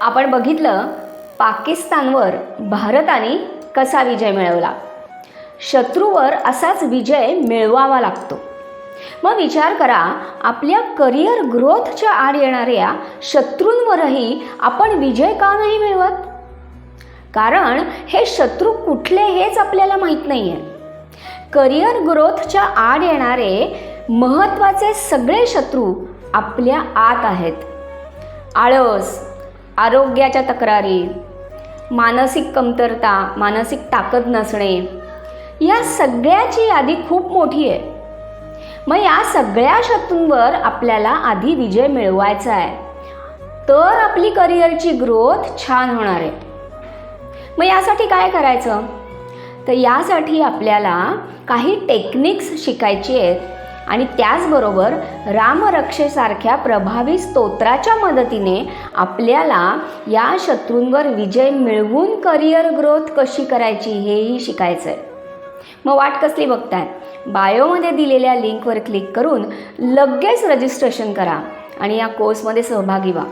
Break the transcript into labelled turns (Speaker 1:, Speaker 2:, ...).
Speaker 1: आपण बघितलं पाकिस्तानवर भारताने कसा विजय मिळवला. शत्रूवर असाच विजय मिळवावा लागतो. मग विचार करा आपल्या करिअर ग्रोथच्या आड येणाऱ्या शत्रूंवरही आपण विजय का नाही मिळवत? कारण हे शत्रू कुठले हेच आपल्याला माहीत नाही आहे करिअर ग्रोथच्या आड येणारे महत्त्वाचे सगळे शत्रू आपल्या आत आहेत. आळस आरोग्याच्या तक्रारी मानसिक कमतरता मानसिक ताकद नसणे या सगळ्याची यादी खूप मोठी आहे. मग या सगळ्या शत्रूंवर आपल्याला आधी विजय मिळवायचा आहे. तर आपली करिअरची ग्रोथ छान होणार आहे. मग यासाठी काय करायचं? तर यासाठी आपल्याला काही टेक्निक्स शिकायची आहेत. आणि त्याचबरोबर रामरक्षेसारख्या प्रभावी स्तोत्राच्या मदतीने आपल्याला या शत्रूंवर विजय मिळवून करिअर ग्रोथ कशी करायची हेही शिकायचं आहे मग वाट कसली बघताय? बायोमध्ये दिलेल्या लिंकवर क्लिक करून लगेच रजिस्ट्रेशन करा आणि या कोर्समध्ये सहभागी व्हा.